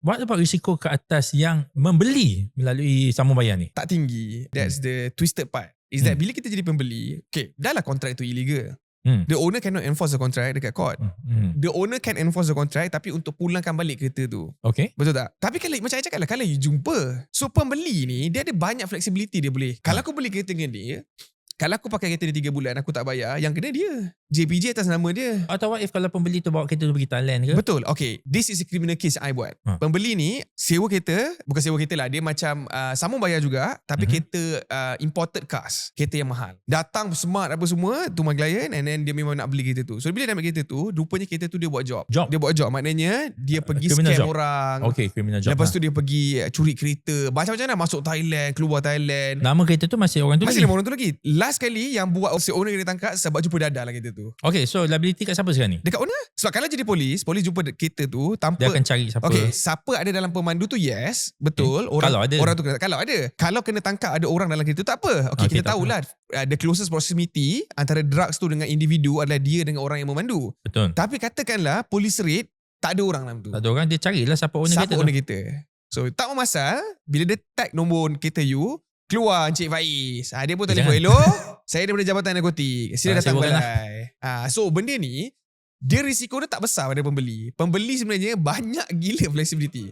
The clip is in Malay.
What about risiko ke atas yang membeli melalui sambung bayar ni? Tak tinggi. That's the twisted part. Is that bila kita jadi pembeli, okay, dah lah kontrak tu illegal. Hmm. The owner cannot enforce the contract dekat court. Hmm. The owner can enforce the contract tapi untuk pulangkan balik kereta tu. Okay. Betul tak? Tapi kalau macam saya cakap lah, kalau you jumpa. So pembeli ni, dia ada banyak flexibility dia boleh. Kalau aku beli kereta dengan dia, kalau aku pakai kereta dia 3 bulan, aku tak bayar, yang kena dia. JPJ atas nama dia. Atau what if kalau pembeli tu bawa kereta tu pergi Thailand ke? Betul. Okay. This is a criminal case I buat. Ha. Pembeli ni sewa kereta, bukan sewa kereta lah. Dia macam uh, sambung bayar juga. Tapi Mhm. kereta uh, imported cars. Kereta yang mahal. Datang smart apa semua to my client and then dia memang nak beli kereta tu. So bila dia ambil kereta tu, rupanya kereta tu dia buat job. Job? Dia buat job. Maknanya dia pergi criminal scam job. orang. Okay, criminal job. Lepas lah. tu dia pergi uh, curi kereta. Macam-macam lah masuk Thailand, keluar Thailand. Nama kereta tu masih orang tu Masih lagi? lima orang tu lagi. Last kali yang buat si owner kena tangkap sebab jumpa dadah lah kereta tu. Okay, so liability kat siapa sekarang ni? Dekat owner. Sebab kalau jadi polis, polis jumpa kereta tu tanpa Dia akan cari siapa? Okay, siapa ada dalam pemandu tu yes, betul. Okay. Orang Kalau ada. orang tu kena kalau ada. Kalau kena tangkap ada orang dalam kereta tu tak apa. Okay, Okay, kita tahulah uh, the closest proximity antara drugs tu dengan individu adalah dia dengan orang yang memandu. Betul. Tapi katakanlah polis raid tak ada orang dalam tu. Tak ada orang, dia carilah siapa owner Siapa kereta owner tu. kereta. So tak masalah bila dia tag nombor kereta you keluar Encik Faiz. Ha, dia pun telefon, hello, saya daripada Jabatan Narkotik. Sila Ah, datang balai. Ha, so benda ni, dia risiko dia tak besar pada pembeli. Pembeli sebenarnya banyak gila flexibility.